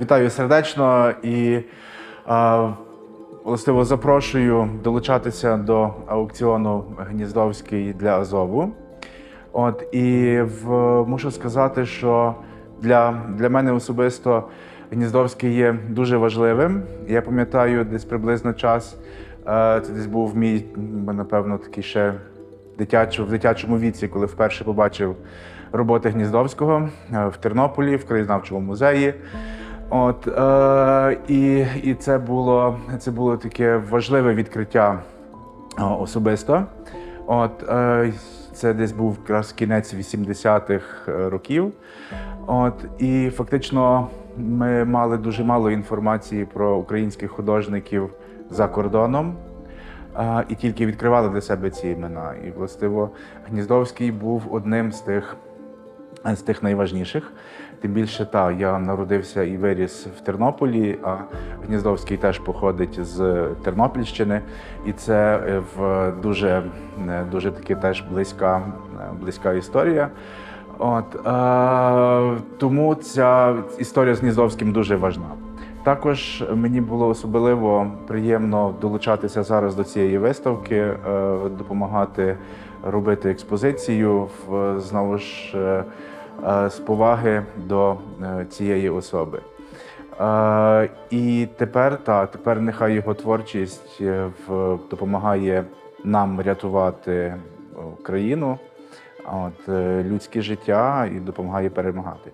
Вітаю сердечно і е, властиво запрошую долучатися до аукціону Гніздовський для Азову. От і в, мушу сказати, що для, для мене особисто Гніздовський є дуже важливим. Я пам'ятаю десь приблизно час. е, Це десь був мій, напевно, такий ще дитячу, в дитячому віці, коли вперше побачив роботи Гніздовського е, в Тернополі, в краєзнавчому музеї. От, е, і, і це було це було таке важливе відкриття е, особисто. От, е, це десь був якраз кінець 80-х років. От, і фактично ми мали дуже мало інформації про українських художників за кордоном. е, І тільки відкривали для себе ці імена. І властиво Гніздовський був одним з тих з тих найважніших. Тим більше, та я народився і виріс в Тернополі, а Гніздовський теж походить з Тернопільщини, і це е, в дуже, е, дуже таки теж близька, е, близька історія. От, е, тому ця історія з Гніздовським дуже важна. Також мені було особливо приємно долучатися зараз до цієї виставки, е, допомагати робити експозицію в знову ж е, е, з поваги до цієї особи. І тепер та тепер нехай його творчість допомагає нам рятувати країну, от людське життя і допомагає перемагати.